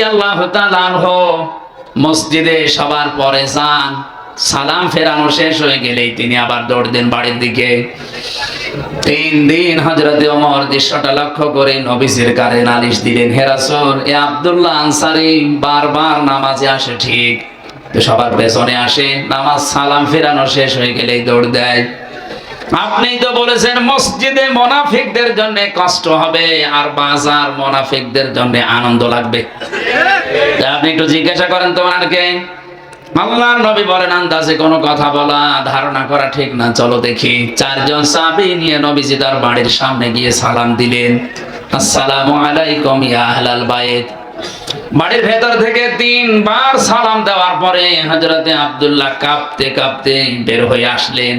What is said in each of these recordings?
আল্লাহ মসজিদে সবার পরে যান, সালাম ফেরানো শেষ হয়ে গেলেই তিনি আবার দৌড় দেন বাড়ির দিকে। তিন দিন হজরতে ওমর দৃশ্যটা লক্ষ্য করে নবীজির কারে নালিশ দিলেন, হে রাসূল, এ আব্দুল্লাহ আনসারী বারবার নামাজে আসে ঠিক? সবার পেছনে আসে, নামাজ সালাম ফেরানো শেষ হয়ে গেলেই দৌড় দেয়। আপনি তো বলেছেন মসজিদে মোনাফিকদের জন্য কষ্ট হবে আর বাজার মোনাফিকদের জন্য আনন্দ লাগবে। আপনি একটু জিজ্ঞাসা করেন তো ওনারকে। আল্লাহর নবী বলেন, আন্দাজে কোনো কথা বলা, ধারণা করা ঠিক না। চলো দেখি। চারজন সাহাবী নিয়ে নবীজি তার বাড়ির সামনে গিয়ে সালাম দিলেন। আসসালামু আলাইকুম ইয়া আহলাল বাইত। বাড়ির ভেতর থেকে তিনবার সালাম দেওয়ার পরে হযরতে আব্দুল্লাহ কাঁপতে কাঁপতে বের হয়ে আসলেন।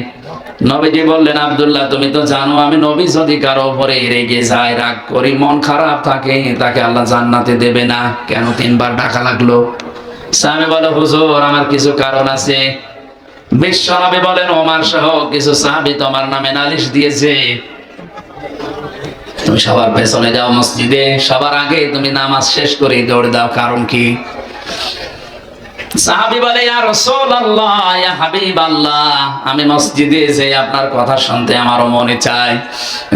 নবীজি বললেন, আব্দুল্লাহ, তুমি তো জানো, আমি নবী যদি কারও উপরে রেগে যায়, রাগ করি, মন খারাপ থাকে, তাকে আল্লাহ জান্নাতে দেবে না। কেন তিনবার ডাকা লাগল? সামনে বলে, হুজুর, আমার কিছু কারণ আছে। বিশ্বনবী বলেন, ওমার সহ কিছু সাহাবী তোমার নামে নালিশ দিয়েছে। তুমি সবার পেছনে যাও মসজিদে। সবার আগে তুমি নামাজ শেষ করে দৌড়ে দাও, কারণ কি? আমি মসজিদে আপনার কথা শুনতে আমারও মনে চায়।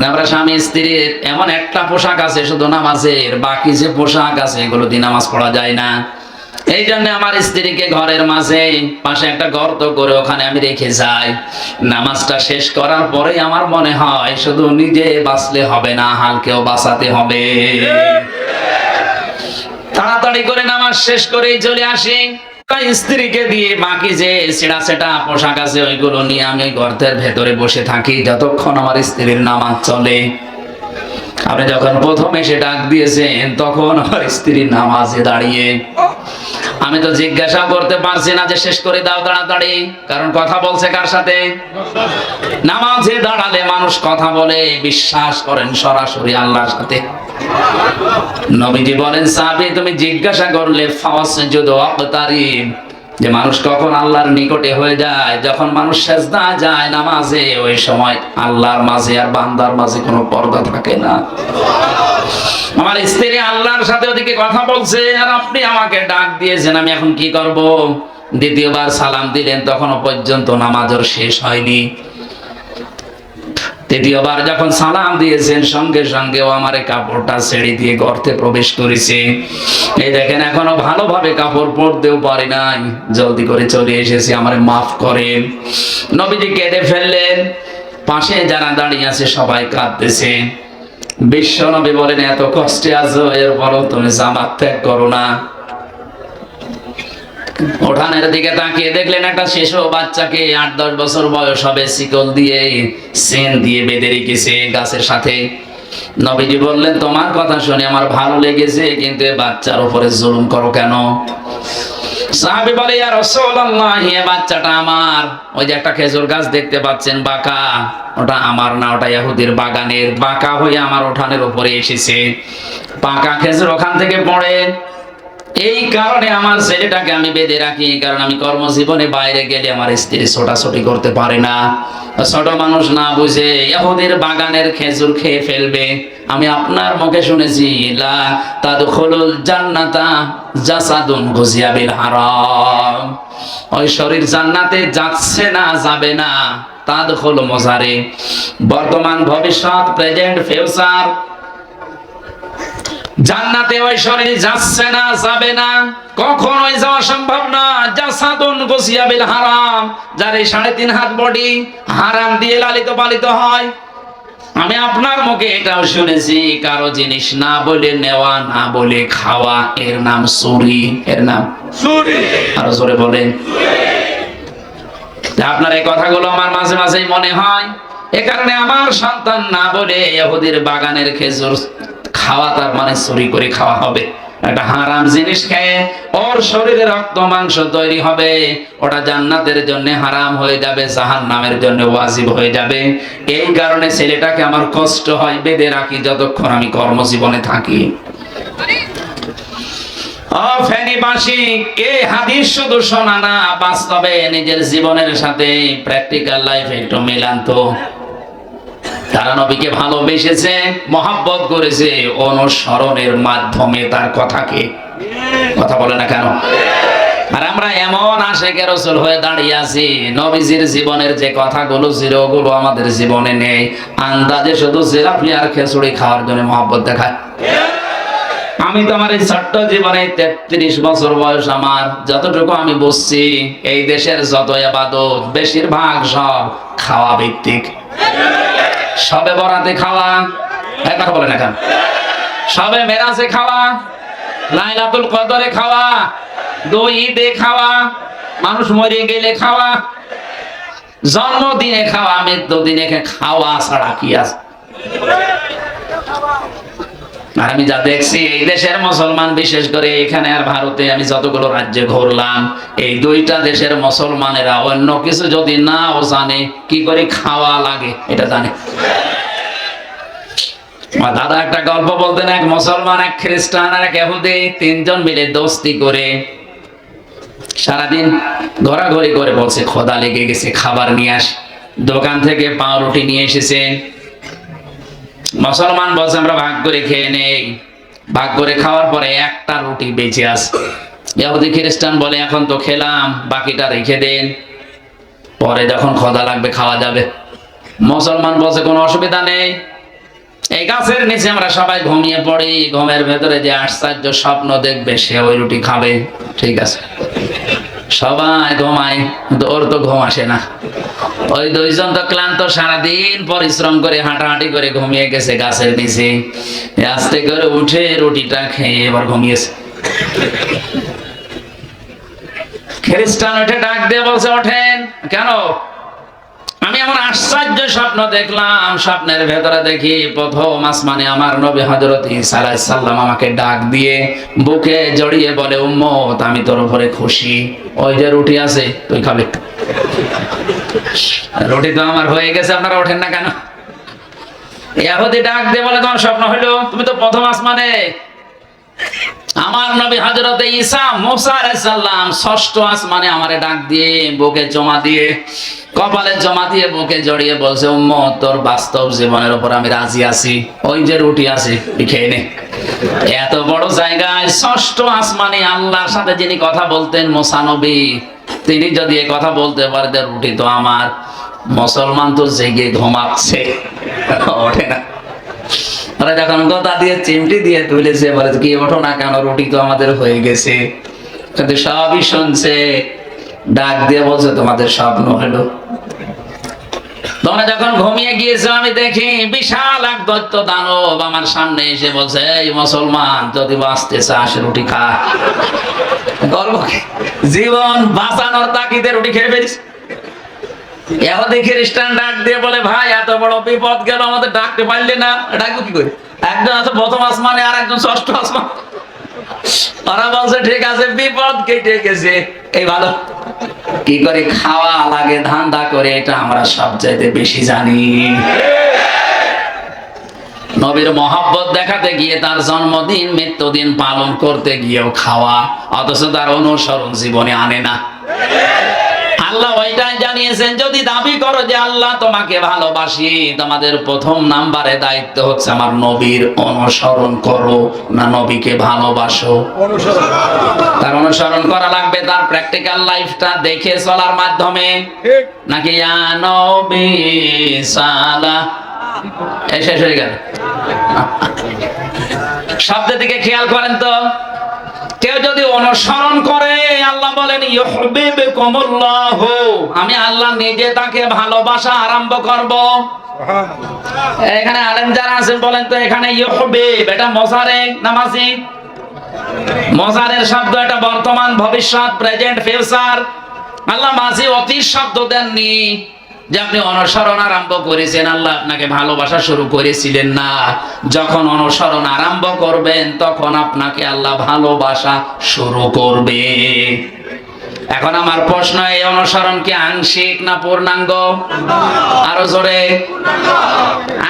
আমরা স্বামী স্ত্রীর এমন একটা পোশাক আছে, শুধু নামাজের, বাকি যে পোশাক আছে, এগুলো দিয়ে নামাজ পড়া যায় না। এই জন্য আমার স্ত্রীকে ঘরের মাঝে, পাশে একটা গর্ত করে ওখানে আমি রেখে যাই। নামাজটা শেষ করার পরেই আমার মনে হয় শুধু নিজে বাঁচলে হবে না হালকেও বাঁচাতে হবে। তাড়াতাড়ি করে নামাজ শেষ করেই চলে আসি। স্ত্রীকে দিয়ে বাকি যে সেটা সেটা পোশাক আছে, ওইগুলো নিয়ে আমি গর্তের ভেতরে বসে থাকি, যতক্ষণ আমার স্ত্রীর নামাজ চলে। আপনি যখন প্রথম এসে ডাক দিয়েছেন, তখন আমার স্ত্রী নামাজে দাঁড়িয়ে। আমি তো জিজ্ঞাসা করতে পারছি না যে শেষ করে দাও তাড়াতাড়ি, কারণ কথা বলছে কার সাথে? নামাজে দাঁড়ালে মানুষ কথা বলে, বিশ্বাস করেন সরাসরি আল্লাহর সাথে। নবীজি বলেন, সাহাবী, তুমি জিজ্ঞাসা করলে, ফাওয়াসজুদ ওয়াক্তারিব যে মানুষ কখন আল্লাহর নিকটে হয়ে যায়, যখন মানুষ সেজদা যায় নামাজে, ওই সময় আল্লাহর মাঝে আর বান্দার মাঝে কোনো পর্দা থাকে না। আমার স্ত্রী আল্লাহর সাথে ওদিকে কথা বলছে, আর আপনি আমাকে ডাক দিয়েছেন, আমি এখন কি করব? দ্বিতীয়বার সালাম দিলেন, তখনও পর্যন্ত নামাজের শেষ হয়নি। তৃতীয়বার যখন সালাম দিয়েছেন, সঙ্গে সঙ্গে ও আমার কাপড়টা ছেড়ে দিয়ে গর্তে প্রবেশ করেছে। এই দেখেন, এখনও ভালোভাবে কাপড় পরতেও পারি নাই। জলদি করে চলে এসেছি, আমার মাফ করেন। নবীজি কেঁদে ফেললেন। পাশে যারা দাঁড়িয়ে আছে, সবাই কাঁদতেছে। বিশ্ব নবী বলেন, এত কষ্টে আছো, এরপরও তুমি জামাত ত্যাগ করো না। ওঠানের দিকে তাকিয়ে দেখলেন একটা শিশু বাচ্চাকে আট, দশ বছর বয়স হবে, শিকল দিয়ে সেন দিয়ে বেঁধে রেখেছে গাছের সাথে। নবীজি বললেন, তোমার কথা শুনে আমার ভালো লেগেছে, কিন্তু বাচ্চার উপরে জুলুম করো কেন? সাহাবী বলে বাচ্চাটা আমার। ওই যে একটা খেজুর গাছ দেখতে পাচ্ছেন, বাঁকা। ওটা আমার না, ওটা ইহুদির বাগানের বাঁকা হয়ে আমার ওঠানের উপরে এসেছে। পাকা খেজুর ওখান থেকে পড়ে। এই কারণে আমার ছেলেটাকে আমি বেঁধে রাখি, কারণ আমি কর্মজীবনে বাইরে গেলে আমার স্ত্রী ছোটাছুটি করতে পারে না। ছোট মানুষ না বুঝে ইহুদির বাগানের খেজুর খেয়ে ফেলবে। আমি আপনার মুখে শুনেছি, লা তাদখুলুল জান্নাতা জাসাদুন গুজিয়া বিল হারাম। ওই শরীর জান্নাতে যাচ্ছে না, যাবে না। তাদখুল মজারে। বর্তমান ভবিষ্যৎ, প্রেজেন্ট, ফিউচার জান্নাতে ওই শরীর যাচ্ছে না যাবে না। কখনোই যাওয়া সম্ভব না। জাসাদুন গুসিয়া বিল হারাম যার এই সাড়ে তিন হাত বডি হারাম দিয়ে লালিত পালিত হয়। আমি আপনার মুখে এটাও শুনেছি কারও জিনিস না বলে নেওয়া না বলে খাওয়া এর নাম চুরি। এর নাম চুরি। আরও জোরে বলেন। আপনার এই কথাগুলো আমার মাঝে মাঝেই মনে হয়। এ কারণে আমার সন্তান না বলে ইহুদির বাগানের খেজুর খাওয়া তার মানে চুরি করে খাওয়া হবে। একটা হারাম জিনিস খেয়ে ওর শরীরে রক্ত, মাংস তৈরি হবে, ওটা জান্নাতের জন্য হারাম হয়ে যাবে জাহান নামের জন্য ওয়াজিব হয়ে যাবে। এই কারণে ছেলেটাকে আমার কষ্ট হয়, বেঁধে রাখি যতক্ষণ আমি কর্মজীবনে থাকি। এই হাদিস শুধু শোনা না, বাস্তবে নিজের জীবনের সাথে প্র্যাকটিক্যাল লাইফে একটু মিলান তো। তারা নবীকে ভালোবেসেছে, মহাব্বত করেছে, অনুসরণের মাধ্যমে তার কথাকে। কথা বলে না কেন? আর আমরা এমন আশেকের রসুল হয়ে দাঁড়িয়ে আছি, নবীজির জীবনের যে কথাগুলো ছিল ওগুলো আমাদের জীবনে নেই। আন্দাজে শুধু জিলাপি আর খেসুড়ি খাওয়ার জন্য মহব্বত দেখায়। আমি তো আমার এই ছোট্ট জীবনে তেত্রিশ বছর বয়স আমার, যতটুকু আমি বুঝছি, এই দেশের যত আবাদত বেশিরভাগ সব খাওয়া ভিত্তিক। সবে বরাতে খাওয়া। এক কথা বলে না কেন সবে মেরাজে খাওয়া, লাইলাতুল কদরে খাওয়া, দই ঈদে খাওয়া, মানুষ মরে গেলে খাওয়া, জন্মদিনে খাওয়া মৃত্যু দিনে খাওয়া ছাড়া কি আছে? আর আমি যা দেখছি, এই দেশের মুসলমান, বিশেষ করে এখানে আর ভারতে আমি যতগুলো রাজ্যে ঘুরলাম, এই দুইটা দেশের মুসলমানেরা অন্য কিছু যদি নাও জানে, কি করে খাওয়া লাগে, এটা জানে। দাদা একটা গল্প বলতেন, এক মুসলমান, এক খ্রিস্টান আর এক এহুদি তিনজন মিলে দোস্তি করে সারাদিন ঘোরাঘুরি করে বলছে, খোদা লেগে গেছে, খাবার নিয়ে আস। দোকান থেকে পাউরুটি নিয়ে এসেছে। মুসলমান বলছে, আমরা ভাগ করে খেয়ে নেই। ভাগ করে খাওয়ার পরে একটা রুটি বেঁচে আছে। ইহুদি খ্রিস্টান বলে, এখন তো খেলাম, বাকিটা রেখে দেন। পরে যখন খোদা লাগবে, খাওয়া যাবে। মুসলমান বলছে, কোনো অসুবিধা নেই। এই গাছের নিচে আমরা সবাই ঘুমিয়ে পড়ি। ঘুমের ভেতরে যে আশ্চর্য স্বপ্ন দেখবে, সে ওই রুটি খাবে। ঠিক আছে। সবাই ঘুমায় ওর তো ঘুম আসে না। ওই দুইজন তো ক্লান্ত, সারাদিন পরিশ্রম করে, হাঁটাহাঁটি করে ঘুমিয়ে গেছে গাছের নিচে। আস্তে করে উঠে রুটিটা খেয়ে এবার ঘুমিয়েছে। খ্রিস্টান উঠে ডাক দিয়ে বলছে, ওঠেন। কেন? আমি এমন আশ্চর্য স্বপ্ন দেখলাম, স্বপ্নের ভেতরে দেখি প্রথম আসমানে আমার নবী হজরত সালাম আমাকে ডাক দিয়ে বুকে জড়িয়ে বলে, উম্মত, আমি তোর উপরে খুশি। ওই যে রুটি আছে, তুই খাবে। রুটি তো আমার হয়ে গেছে, আপনারা ওঠেন না কেন? ইয়াহুদি ডাক দিয়ে বলে, তোমার স্বপ্ন হইল? তুমি তো প্রথম আসমানে। আমার নবী ঈসা মুসা ষষ্ঠ আসমানে আমারে ডাক দিয়ে বুকে জমা দিয়ে, কপালে জমা দিয়ে বুকে জড়িয়ে বলছে উম্মত তোর বাস্তব জীবনের উপর আমি রাজি আছি। ওই যে রুটি আছে খেয়ে নে। এত বড় জায়গায় ষষ্ঠ আসমানে আল্লাহর সাথে যিনি কথা বলতেন, মোসা নবী, তিনি যদি এ কথা বলতে পারতেন রুটি তো আমার। মুসলমান তো জেগে ঘুমাচ্ছে। ওঠে না। ওরা যখন কথা দিয়ে চিমটি দিয়ে তুলেছে, বলে কি ওঠো না কেন? রুটি তো আমাদের হয়ে গেছে। কিন্তু সবই শুনছে, ডাক দিয়ে বলছে, তোমাদের স্বপ্ন হলো। তোমরা যখন ঘুমিয়ে গিয়েছো, আমি দেখি বিশাল এক দৈত্য দানব আমার সামনে এসে বলছে, এই মুসলমান, যদি বাঁচতে চাস, রুটি খা। গর্ব জীবন বাঁচানোর তাকিদে রুটি খেয়ে ফেলিস খ্রিস্টান ডাক দিয়ে বলে, ভাই, এত বড় বিপদ গেল, আমাদের ডাকতে পারলে না। ডাকবো কি করে? একজন আছে প্রথম আসমানে আর একজন ষষ্ঠ আসমান। ওরা বলছে, ঠিক আছে, বিপদ কেটে গেছে। এই ভালো। কি করে খাওয়া লাগে, ধান্দা করে, এটা আমরা সবচাইতে বেশি জানি। নবীর মহব্বত দেখাতে গিয়ে তার জন্মদিন, মৃত্যুদিন পালন করতে গিয়েও খাওয়া, অথচ তার অনুসরণ জীবনে আনে না। আল্লাহ ওইটাই জানিয়েছেন যদি দাবি করো যে আল্লাহ তোমাকে ভালোবাসি তোমাদের প্রথম নাম্বারে দায়িত্ব হচ্ছে আমার নবীর অনুসরণ করো না নবীকে ভালোবাসো। তার অনুসরণ করা লাগবে তার প্র্যাকটিক্যাল লাইফটা দেখে চলার মাধ্যমে। নাকি ইয়া নবী সালা শেষ হয়ে গেল। শব্দের দিকে খেয়াল করেন তো। কেউ যদি অনুসরণ করে আল্লাহ বলেন আমি আল্লাহ নিজে তাকে ভালোবাসা আরম্ভ করব। এখানে আলেম যারা আছেন বলেন তো এখানে ইউহিব এটা মজারে নামাজি? মজারের শব্দ এটা বর্তমান ভবিষ্যৎ প্রেজেন্ট ফিউচার। আল্লাহ মাঝি অতীত শব্দ দেননি। যে আপনি অনুসরণ আরম্ভ করেছেন, আল্লাহ আপনাকে ভালোবাসা শুরু করেছিলেন না। যখন অনুসরণ আরম্ভ করবেন, তখন আপনাকে আল্লাহ ভালোবাসা শুরু করবে। এখন আমার প্রশ্ন, এই অনুসরণ কি আংশিক না পূর্ণাঙ্গ? আরও জোরে।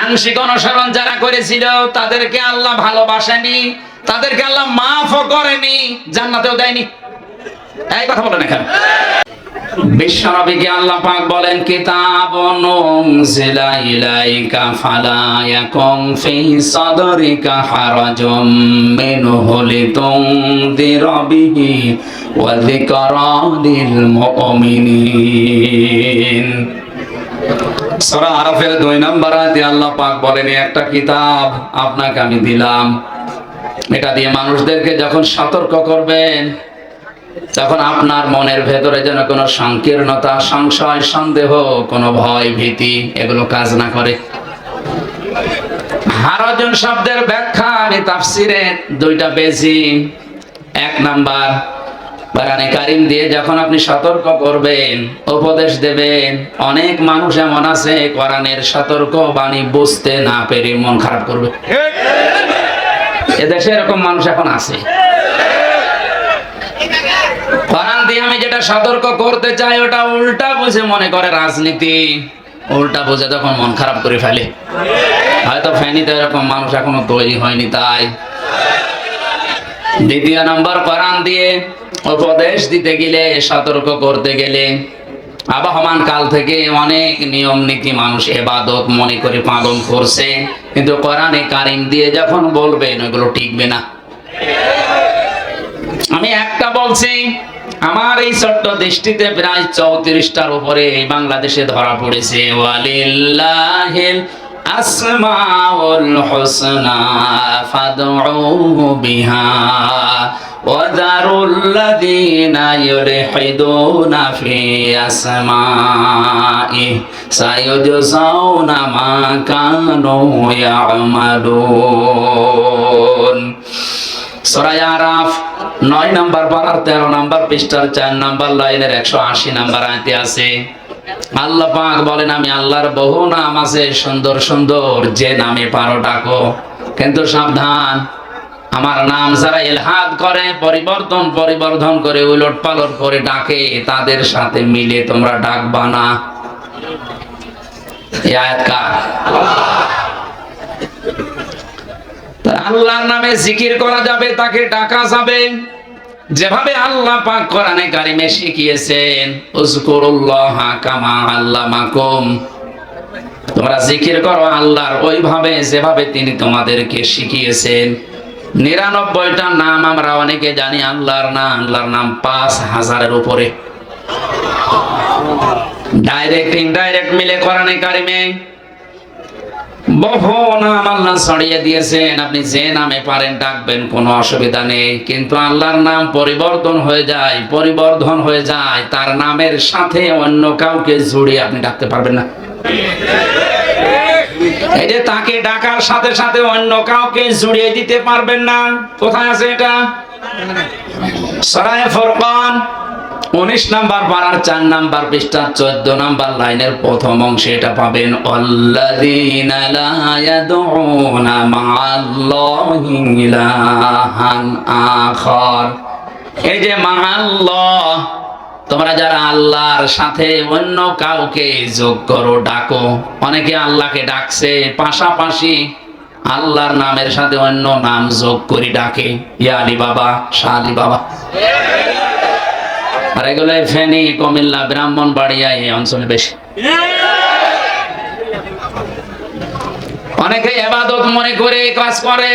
আংশিক অনুসরণ যারা করেছিল, তাদেরকে আল্লাহ ভালোবাসেনি, তাদেরকে আল্লাহ মাফও করেনি, জান্নাতেও দেয়নি। এই কথা বলেন এখানে। বিশ্বনবীকে আল্লাহ পাক বলেন ইয়াকুম ফি সাদরিকা হারাজুম ওয়া মুমিনিন. সূরা আরাফের দুই নম্বর আয়াতে আল্লাহ পাক বলেন একটা কিতাব আপনাকে আমি দিলাম। এটা দিয়ে মানুষদেরকে যখন সতর্ক করবেন তখন আপনার মনের ভেতরে যেন কোনো সংকীর্ণতা সংশয় সন্দেহ কোনো ভয় ভীতি এগুলো কাজ না করে। হারাজন শব্দের ব্যাখ্যা আমি তাফসিরে দুইটা পেয়েছি। এক নাম্বার বাগানে কারিম দিয়ে যখন আপনি সতর্ক করবেন উপদেশ দেবেন অনেক মানুষ এমন আছে কোরআনের সতর্ক বাণী বুঝতে না পেরে মন খারাপ করবে। এদেশে এরকম মানুষ এখন আছে কোরআন দিয়ে আমি যেটা সতর্ক করতে চাই ওটা উল্টা বুঝে মনে করে রাজনীতি। উল্টা বুঝে তখন মন খারাপ করে ফেলে। হয়তো ফ্যানিতে এরকম মানুষ এখনও তৈরি হয়নি তাই। দ্বিতীয় নম্বর, কোরআন দিয়ে উপদেশ দিতে গেলে, সতর্ক করতে গেলে আবহমান কাল থেকে অনেক নিয়ম নীতি মানুষ এবাদত মনে করে পালন করছে। কিন্তু কোরআনে কারিম দিয়ে যখন বলবেন ওইগুলো টিকবে না। আমি একটা বলছি আমার এই ছোট্ট দৃষ্টিতে প্রায় চৌত্রিশটার উপরে এই বাংলাদেশে ধরা পড়েছে ওয়ালিল্লাহিল আসমাউল হুসনা ফাদউহু বিহা وذروا الذين يلحدون في أسمائه سيجزون ما كانوا يعملون সরাই আরাফ নয় নাম্বার পাড়ার তেরো নাম্বার পৃষ্ঠার চার নাম্বার লাইনের একশো আশি নাম্বার আয়তে আছে। আল্লাহ পাক বলেন, আমি আল্লাহর বহু নাম আছে, সুন্দর সুন্দর, যে নামে পারো ডাকো। কিন্তু সাবধান, আমার নাম যারা এলহাদ করে, পরিবর্তন পরিবর্ধন করে উলট পালট করে ডাকে, তাদের সাথে মিলে তোমরা ডাকবা না। আল্লাহর নামে জিকির করা যাবে, তাকে ডাকা যাবে। যেভাবে আল্লাহ পাক কোরআনে কারিমে শিখিয়েছেন, উযকুরুল্লাহ কামা আল্লামাকুম। তোমরা জিকির করো আল্লাহর ওইভাবে, যেভাবে তিনি তোমাদেরকে শিখিয়েছেন। নিরানব্বইটা নাম আমরা অনেকে জানি, আল্লাহর নাম আল্লাহর নাম পাঁচ হাজারের উপরে। ডাইরেক্ট, ইনডাইরেক্ট মিলে কোরআনে কারিমে। বহু নাম আল্লাহ ছড়িয়ে দিয়েছেন। আপনি যে নামে পারেন, ডাকবেন, কোনো অসুবিধা নেই। কিন্তু আল্লাহর নাম পরিবর্তন হয়ে যায়, পরিবর্ধন হয়ে যায়, তার নামের সাথে অন্য কাউকে জুড়ে আপনি ডাকতে পারবেন না। এই যে তাকে ডাকার সাথে সাথে অন্য কাউকে জুড়িয়ে দিতে পারবেন না। কোথায় আছে এটা? সরায় ফরকান। উনিশ নাম্বার পাড়ার চার নাম্বার পৃষ্ঠা চোদ্দ নাম্বার লাইনের প্রথম অংশে এটা পাবেন আখার। এই যে মা'আল্লাহ, তোমরা যারা আল্লাহর সাথে অন্য কাউকে যোগ করো, ডাকো। অনেকে আল্লাহকে ডাকছে, পাশাপাশি আল্লাহর নামের সাথে অন্য নাম যোগ করি ডাকে। ইয়া আলী বাবা, শাহ আলী বাবা। আর এগুলো ফেনী, কুমিল্লা, ব্রাহ্মণবাড়িয়া, এই অঞ্চলে বেশি। অনেকে এবাদত মনে করে কাজ করে।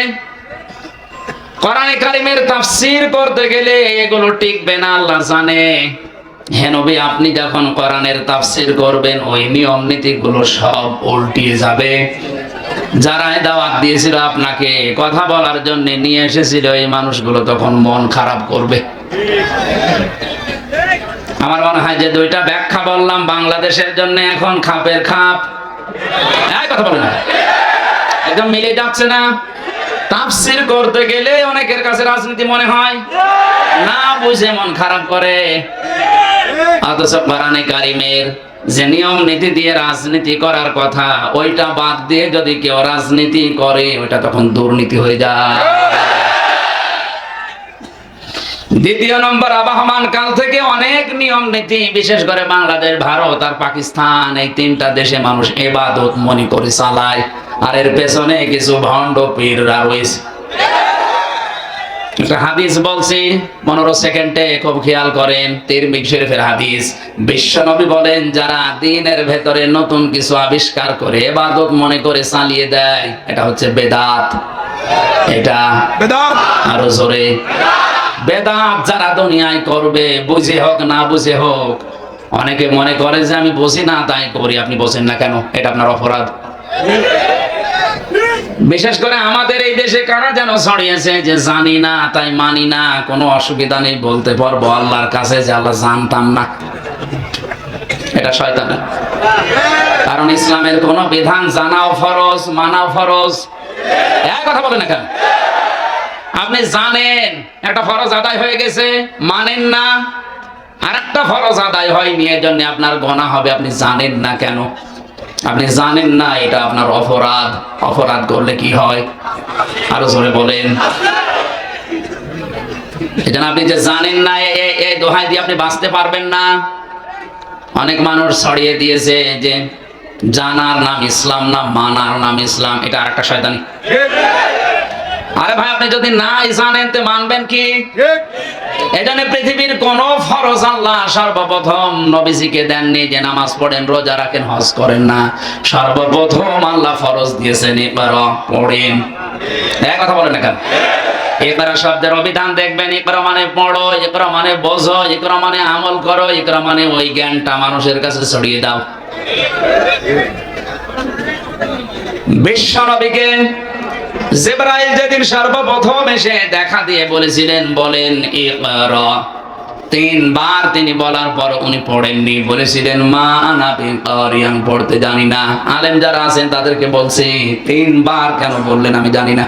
কোরআনে কারিমের তাফসীর করতে গেলে এগুলো টিকবে না, আল্লাহ জানে। হ্যাঁ নবী, আপনি যখন কোরআনের তাফসীর করবেন, ওই নিয়ম নীতিগুলো সব উল্টিয়ে যাবে। যারা দাওয়াত দিয়েছিল আপনাকে কথা বলার জন্য নিয়ে এসেছিল, এই মানুষগুলো তখন মন খারাপ করবে। আমার মনে হয় যে দুইটা ব্যাখ্যা বললাম, বাংলাদেশের জন্য এখন খাপের খাপ। কথা বলে একদম মিলে যাচ্ছে না। তাফসির করতে গেলে অনেকের কাছে রাজনীতি মনে হয়, না বুঝে মন খারাপ করে। অথচ কোরআনে কারিমের যে নিয়ম নীতি দিয়ে রাজনীতি করার কথা, ওইটা বাদ দিয়ে যদি কেউ রাজনীতি করে, ওইটা তখন দুর্নীতি হয়ে যায়। দ্বিতীয় নম্বর আবহমান কাল থেকে অনেক নিয়ম নীতি বিশেষ করে বাংলাদেশ ভারত আর পাকিস্তান এই তিনটা দেশে মানুষ এবাদত মনে করে চালায়। আর এর পেছনে কিছু ভণ্ড পীররা রয়েছে। একটা হাদিস বলছি পনেরো সেকেন্ডে খুব খেয়াল করেন তিরমিক শরীফের হাদিস। বিশ্বনবী বলেন যারা দিনের ভেতরে নতুন কিছু আবিষ্কার করে এবাদত মনে করে চালিয়ে দেয় এটা হচ্ছে বেদাত। এটা বেদাত। আরও জোরে। বেদাত যারা দুনিয়ায় করবে, বুঝে হোক, না বুঝে হোক, অনেকে মনে করে যে আমি বুঝি না, তাই করি। আপনি বোঝেন না কেন? এটা আপনার অপরাধ। বিশেষ করে আমাদের এই দেশে কারা যেন ছড়িয়েছে যে জানি না, তাই মানি না, কোনো অসুবিধা নেই, বলতে পারব আল্লাহর কাছে যে আল্লাহ জানতাম না। এটা শয়তান। কারণ ইসলামের কোন বিধান জানাও ফরজ, মানাও ফরজ। এক কথা বলে না কেন? আপনি জানেন, একটা ফরজ আদায় হয়ে গেছে, মানেন না। আর একটা ফরজ আদায় হয়নি এর জন্য আপনার গণা হবে, আপনি জানেন না কেন? আপনি জানেন না, এটা আপনার অপরাধ। অপরাধ করলে কি হয়? আরও জোরে বলেন। এজন্য আপনি যে জানেন না এই দোহাই দিয়ে আপনি বাঁচতে পারবেন না। অনেক মানুষ ছড়িয়ে দিয়েছে যে, জানার নাম ইসলাম না, মানার নাম ইসলাম, এটা আর একটা শয়তানি। আরে ভাই আপনি যদি নাই জানেন তো মানবেন কি? ঠিক। এজন্য পৃথিবীর কোন ফরজ আল্লাহ সর্বপ্রথম নবীজিকে দেননি যে নামাজ পড়েন রোজা রাখেন হজ করেন না। সর্বপ্রথম আল্লাহ ফরজ দিয়েছেন এবার পড়েন। এক কথা বলেন না কেন? একরা শব্দের অভিধান দেখবেন একরা মানে পড়ো একরা মানে বোঝো একরা মানে আমল করো একরা মানে ওই জ্ঞানটা মানুষের কাছে ছড়িয়ে দাও। বিশ্ব নবীকে জিব্রাইল যেদিন সর্বপ্রথম এসে দেখা দিয়ে বলেছিলেন, বলেন তিনবার তিনি বলার পর উনি পড়েননি। বলেছিলেন, মা আনাবি কারিয়ান পড়তে জানি না। আলেম যারা আছেন তাদেরকে বলছি, তিনবার কেন বললেন আমি জানি না।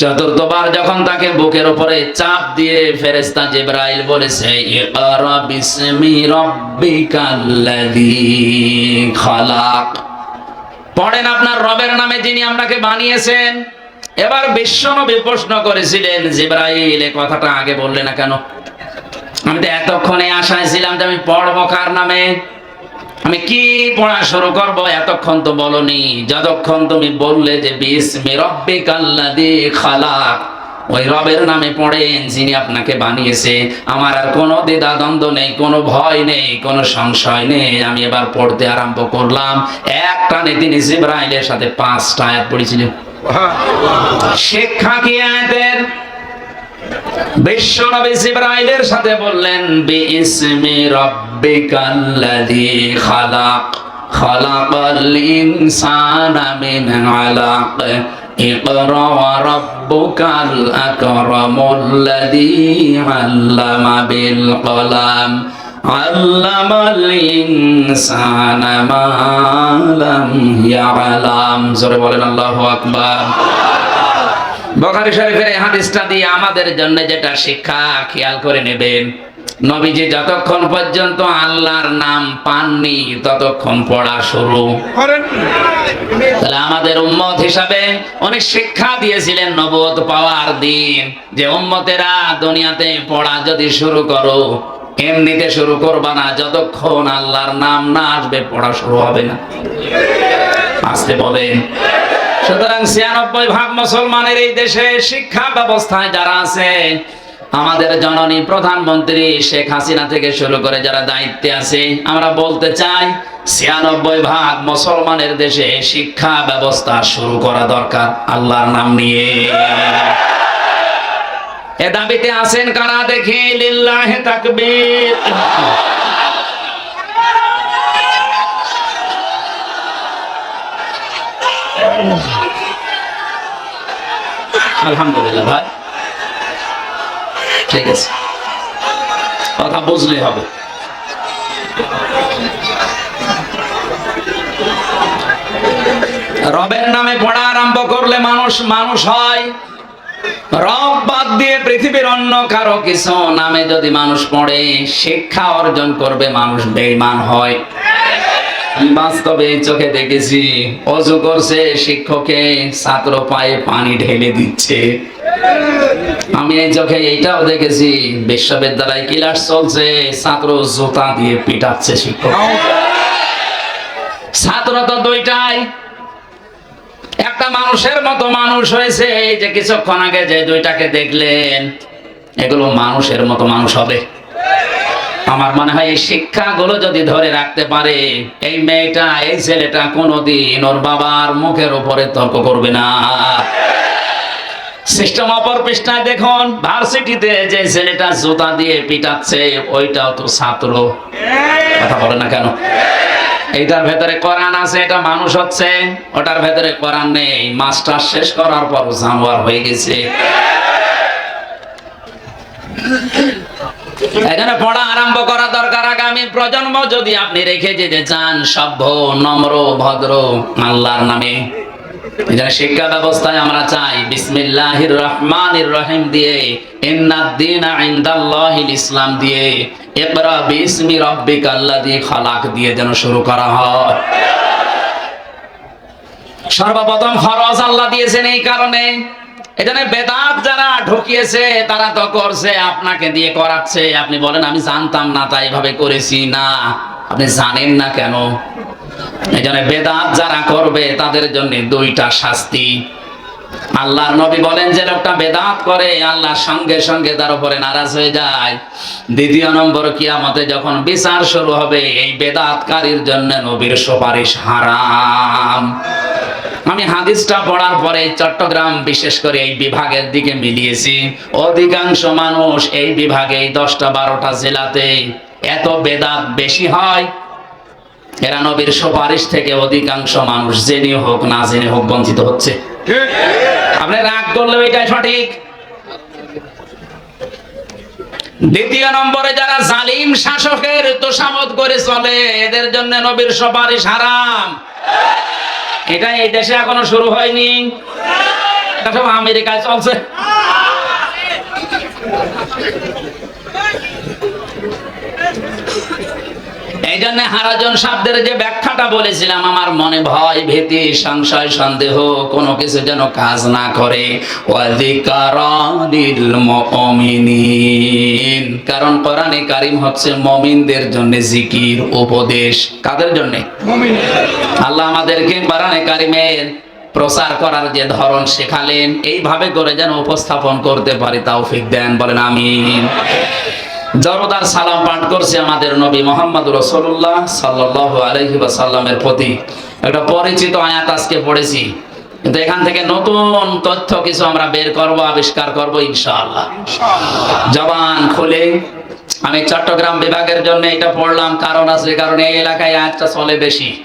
চতুর্থবার যখন তাকে বুকের উপরে চাপ দিয়ে ফেরেস্তা জিব্রাইল বলেছে, ইকরা বিসমি রাব্বিকাল্লাযী খালাক। পড়েন আপনার রবের নামে যিনি আপনাকে বানিয়েছেন। এবার বিশ্বনবী প্রশ্ন করেছিলেন, জিব্রাইল, এই কথাটা আগে বললে না কেন? আমি তো এতক্ষণে আশায় ছিলাম যে আমি পড়ব কার নামে? আমি কি পড়া শুরু করব এতক্ষণ তো বলনি। যতক্ষণ তুমি বললে যে বিসমি রব্বিকাল্লাযী খালাক ওই রবের নামে পড়েন যিনি আপনাকে বানিয়েছে। আমার আর কোনো দ্বিধা দ্বন্দ্ব নেই, কোনো ভয় নেই, কোনো সংশয় নেই। আমি এবার পড়তে আরম্ভ করলাম। এক টানে তিনি জিব্রাইলের সাথে পাঁচটা আয়াত পড়েছিলেন। শিক্ষা কি আয়াতের? বিশ্ব জিব্রাইলের সাথে বললেন, বিইসমি রাব্বিকাল্লাযী খালাক, খালাকাল ইনসানা মিন আলাক। اقرأ وربك الأكرم الذي علم بالقلم علم الإنسان ما لم يعلم জোরে বলেন আল্লাহু আকবার বখারি শরীফের এই হাদিসটা দিয়ে আমাদের জন্য যেটা শিক্ষা খেয়াল করে নেবেন নবীজি যতক্ষণ পর্যন্ত আল্লাহর নাম পাননি ততক্ষণ পড়া শুরু। তাহলে আমাদের উম্মত হিসাবে অনেক শিক্ষা দিয়েছিলেন নবত পাওয়ার দিন যে উম্মতেরা দুনিয়াতে পড়া যদি শুরু করো এমনিতে শুরু করবা না যতক্ষণ আল্লাহর নাম না আসবে পড়া শুরু হবে না। আসতে বলেন সুতরাং ছিয়ানব্বই ভাগ মুসলমানের এই দেশে শিক্ষা ব্যবস্থায় যারা আছে আমাদের জননী প্রধানমন্ত্রী শেখ হাসিনা থেকে শুরু করে যারা দায়িত্বে আছে, আমরা বলতে চাই ছিয়ানব্বই ভাগ মুসলমানের দেশে শিক্ষা ব্যবস্থা শুরু করা দরকার, আল্লাহর নাম নিয়ে। এ দাবিতে আছেন কারা দেখি? লিল্লাহে তাকবীর। আলহামদুলিল্লাহ ভাই। ঠিক আছে। কথা বুঝলে হবে। রবের নামে পড়া আরম্ভ করলে মানুষ মানুষ হয়। রব বাদ দিয়ে পৃথিবীর অন্য কারও কিছু নামে যদি মানুষ পড়ে, শিক্ষা অর্জন করবে, মানুষ বেঈমান হয়। বাস্তবে চোখে দেখেছি। অজু করছে শিক্ষকে, ছাত্র পায়ে পানি ঢেলে দিচ্ছে। আমি এই চোখে এইটাও দেখেছি, বিশ্ববিদ্যালয় ক্লাস চলছে, ছাত্র জুতা দিয়ে পিটাচ্ছে শিক্ষক। ছাত্র তো দুইটাই। একটা মানুষের মতো মানুষ হয়েছে, এই যে কিছুক্ষণ আগে যে দুইটাকে দেখলেন, এগুলো মানুষের মতো মানুষ হবে। আমার মনে হয় এই শিক্ষাগুলো যদি ধরে রাখতে পারে, এই মেয়েটা, এই ছেলেটা কোনোদিন ওর বাবার মুখের উপরে তর্ক করবে না। সিস্টেম অপর পৃষ্ঠায় দেখুন ভার্সিটিতে যে ছেলেটা জুতা দিয়ে পিটাচ্ছে, ওইটাও তো ছাত্র। কথা বলে না কেন? এইটার ভেতরে কোরআন আছে, এটা মানুষ হচ্ছে, ওটার ভেতরে কোরআন নেই। মাস্টার শেষ করার পর জানোয়ার হয়ে গেছে। এখানে পড়া আরম্ভ করা দরকার আগামী প্রজন্ম যদি আপনি রেখে যেতে চান, সভ্য, নম্র, ভদ্র, আল্লাহর নামে। এখানে শিক্ষা ব্যবস্থায় আমরা চাই, বিসমিল্লাহির রহমানির রহিম দিয়ে ইন্নাদ্দিন ইসলাম দিয়ে বিসমি খালাক দিয়ে যেন শুরু করা হয়। সর্বপ্রথম ফরজ আল্লাহ দিয়েছেন এই কারণে। এখানে বেদাত যারা ঢুকিয়েছে, তারা তো করছে, আপনাকে দিয়ে করাচ্ছে। আপনি বলেন, আমি জানতাম না, তাই এভাবে করেছি না। আপনি জানেন না কেন? জন্য বেদাত যারা করবে, তাদের জন্য দুইটা শাস্তি। আল্লাহর নবী বলেন, যে লোকটা বেদাত করে আল্লাহর সঙ্গে সঙ্গে তার উপরে নারাজ হয়ে যায়। দ্বিতীয় নম্বর, কিয়ামতে যখন বিচার শুরু হবে, এই বেদাতকারীর জন্য নবীর সুপারিশ হারাম। আমি হাদিসটা পড়ার পরে চট্টগ্রাম বিশেষ করে এই বিভাগের দিকে মিলিয়েছি। অধিকাংশ মানুষ এই বিভাগে দশটা বারোটা জেলাতে এত বেদাত বেশি হয়। এরা নবীর সুপারিশ থেকে অধিকাংশ মানুষ জেনে হোক না জেনে হোক বঞ্চিত হচ্ছে। আপনি রাগ করলেও এটাই সঠিক। দ্বিতীয় নম্বরে যারা জালিম শাসকের তোষামত করে চলে, এদের জন্য নবীর সুপারিশ হারাম। এটা এই দেশে এখনও শুরু হয়নি। আমেরিকায় চলছে। এই জন্য হারাজন শব্দের যে ব্যাখ্যাটা বলেছিলাম আমার মনে ভয় ভীতি সংশয় সন্দেহ কোনো কিছু যেন কাজ না করে। কারণ কোরআনে কারিম হচ্ছে মমিনদের জন্য জিকির উপদেশ। কাদের জন্য? আল্লাহ আমাদেরকে কোরআনে কারিমের প্রচার করার যে ধরন শেখালেন এইভাবে করে যেন উপস্থাপন করতে পারি তৌফিক দেন বলেন আমিন। জরদার সালাম পাঠ করছে আমাদের নবী মোহাম্মদ রসুল্লাহ সাল্লাহ আলহি সাল্লামের প্রতি। একটা পরিচিত আয়াত আজকে পড়েছি। কিন্তু এখান থেকে নতুন তথ্য কিছু আমরা বের করব আবিষ্কার করব ইনশাআল্লাহ। জবান খুলে। আমি চট্টগ্রাম বিভাগের জন্য এটা পড়লাম কারণ আছে কারণ এই এলাকায় আয়াতটা চলে বেশি।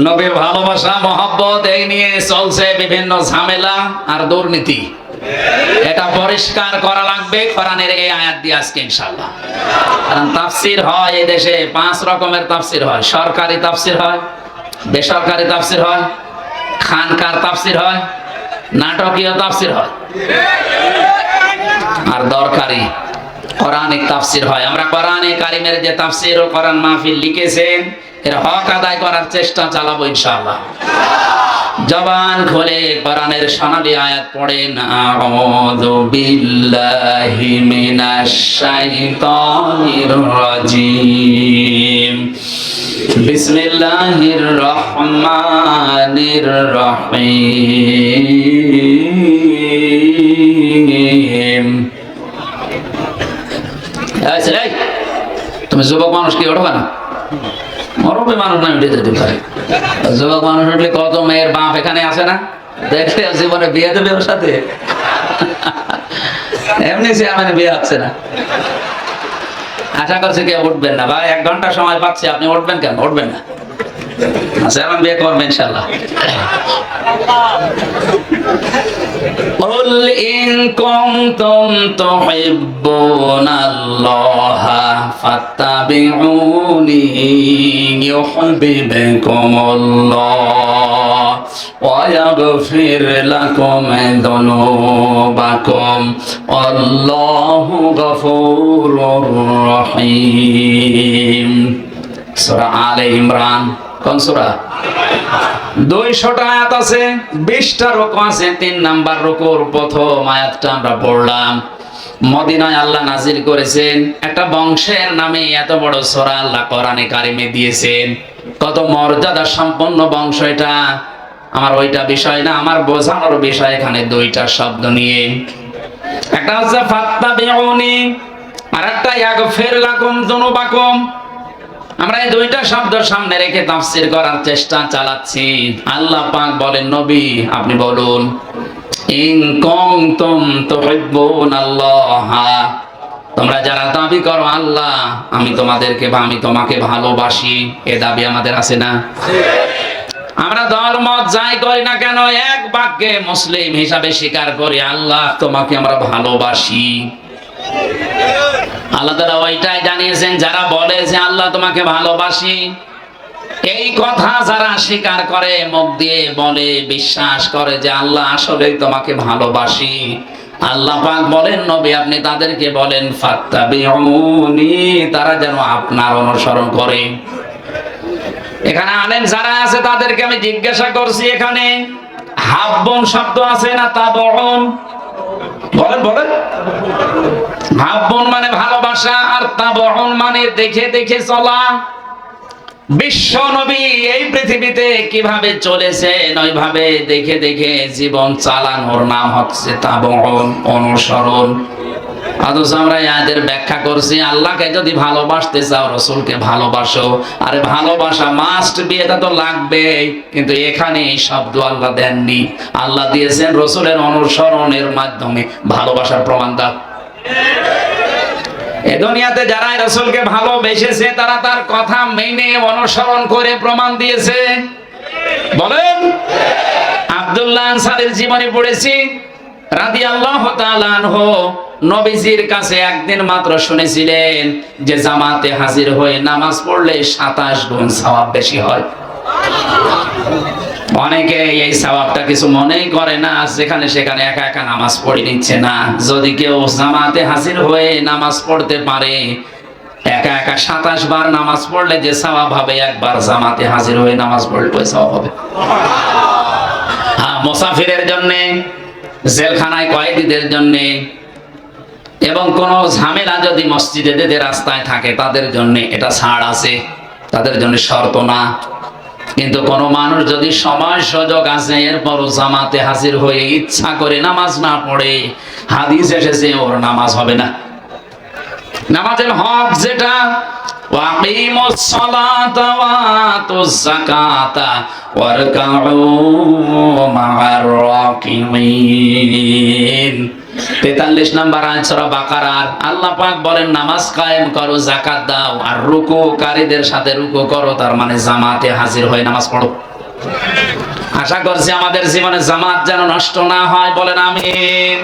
নবীর ভালোবাসা মহব্বত এই নিয়ে চলছে বিভিন্ন ঝামেলা আর দুর্নীতি। এটা পরিষ্কার করা লাগবে, কোরআনের এই আয়াত দিয়ে আজকে ইনশাআল্লাহ। কারণ তাফসির হয় এই দেশে, পাঁচ রকমের তাফসির হয়। সরকারি তাফসির হয়, বেসরকারি তাফসির হয়, খানকার তাফসির হয়, নাটকীয় তাফসির হয়। আর দরকারি কোরআনিক তাফসির হয়। আমরা কোরআনে কারিমের যে তাফসির ও কোরআন মাহফিল লিখেছেন, এর হক আদায় করার চেষ্টা চালাবো ইনশাআল্লাহ। জবান খুলে কোরআনের সোনালী আয়াত পড়েন, আউযু বিল্লাহি মিনাশ শাইতানির রাজিম। বিসমিল্লাহির রহমানির রহিম। তুমি যুবক মানুষ কি ওঠবা না? মরবে মানুষ না, উঠে যেতে পারে। যুবক মানুষ উঠলে কত মেয়ের বাপ এখানে আসে না? দেখতে জীবনে বিয়ে দেবে ওর সাথে? এমনি সে আমার বিয়ে হচ্ছে না। আশা করছি কেউ উঠবেন না। ভাই, এক ঘণ্টা সময় পাচ্ছি। আপনি উঠবেন কেন? উঠবেন না। আচ্ছা এখন বিয়ে করবেন ইনশাল্লাহ قل إن كنتم تحبون الله فاتبعوني يحببكم الله ويغفر لكم ذنوبكم والله غفور رحيم আলে ইমরান। কোন আয়াত আছে, বিশটা আছে, তিন নাম্বার প্রথম আয়াতটা আমরা পড়লাম। মদিনায় আল্লাহ করেছেন, একটা বংশের নামে এত বড় সোরা আল্লাহ কোরআনে কারিমে দিয়েছেন। কত মর্যাদা সম্পন্ন বংশ এটা। আমার ওইটা বিষয় না, আমার বোঝানোর বিষয় এখানে দুইটা শব্দ নিয়ে। একটা হচ্ছে ফাত্তা আর একটা ইয়াগফির লাকুম যুনুবাকুম। আমরা এই দুইটা শব্দ সামনে রেখে তাফসীর করার চেষ্টা চালাচ্ছি। আল্লাহ পাক বলেন, নবী, আপনি বলুন, ইন কুনতুম তুহিব্বুন আল্লাহ তোমরা যারা দাবি করো আল্লাহ, আমি তোমাদেরকে বা আমি তোমাকে ভালোবাসি। এ দাবি আমাদের আছে না? আমরা ধর্ম যাই করি না কেন, এক বাক্যে মুসলিম হিসাবে স্বীকার করি, আল্লাহ, তোমাকে আমরা ভালোবাসি। আল্লাহ তারা ওইটাই জানিয়েছেন, যারা বলে যে আল্লাহ তোমাকে ভালোবাসি, এই কথা যারা স্বীকার করে, মুখ দিয়ে বলে, বিশ্বাস করে যে আল্লাহ আসলেই তোমাকে ভালোবাসি। আল্লাহ পাক বলেন, নবী আপনি তাদেরকে বলেন, ফাত্তাবিউনি, তারা যেন আপনার অনুসরণ করে। এখানে আলেম যারা আছে, তাদেরকে আমি জিজ্ঞাসা করছি এখানে হাব্বন শব্দ আছে না তাবন বলেন বলেন। হাব্বন মানে ভালোবাসা আর তাবন মানে দেখে দেখে চলা। বিশ্ব নবী এই পৃথিবীতে কীভাবে চলেছেন ওইভাবে দেখে দেখে জীবন চালানোর নাম হচ্ছে তাবন অনুসরণ। অথচ আমরা ইয়াদের ব্যাখ্যা করছি, আল্লাহকে যদি ভালোবাসতে চাও, রসুলকে ভালোবাসো। আরে ভালোবাসা মাস্ট বি এটা তো লাগবে, কিন্তু এখানে এই শব্দ আল্লাহ দেননি। আল্লাহ দিয়েছেন রসুলের অনুসরণের মাধ্যমে। ভালোবাসার প্রমাণ দাও এ দুনিয়াতে যারা রসুলকে ভালোবেসেছে, তারা তার কথা মেনে, অনুসরণ করে প্রমাণ দিয়েছে। বলেন, আব্দুল্লাহ আনসারের জীবনে পড়েছি রাদি আল্লাহ নবীজির কাছে একদিন মাত্র শুনেছিলেন যে জামাতে হাজির হয়ে নামাজ পড়লে সাতাশ গুণ সওয়াব বেশি হয়। অনেকে এই সওয়াবটা কিছু মনেই করে না, যেখানে সেখানে একা একা নামাজ পড়ে নিচ্ছে না। যদি কেউ জামাতে হাজির হয়ে নামাজ পড়তে পারে, একা একা সাতাশ বার নামাজ পড়লে যে সওয়াব হবে, একবার জামাতে হাজির হয়ে নামাজ পড়লে ওই হবে। হ্যাঁ মুসাফিরের জন্য, জেলখানায় কয়েদিদের জন্য, এবং কোন ঝামেলা যদি মসজিদে রাস্তায় থাকে, তাদের জন্য এটা ছাড় আছে। তাদের জন্য শর্ত না। কিন্তু কোন মানুষ যদি সময় সুযোগ আছে, এরপরও জামাতে হাজির হয়ে ইচ্ছা করে নামাজ না পড়ে, হাদিস এসেছে, ওর নামাজ হবে না। নামাজের হক যেটা ওয়াকিমুস তেতাল্লিশ নাম্বার আয় সরা বাকারার আল্লাহ পাক বলেন, নামাজ কায়েম করো জাকাত দাও, আর রুকুকারীদের সাথে রুকু করো, তার মানে জামাতে হাজির হয়ে নামাজ পড়ো। আশা করছি আমাদের জীবনে জামাত যেন নষ্ট না হয়, বলেন আমিন।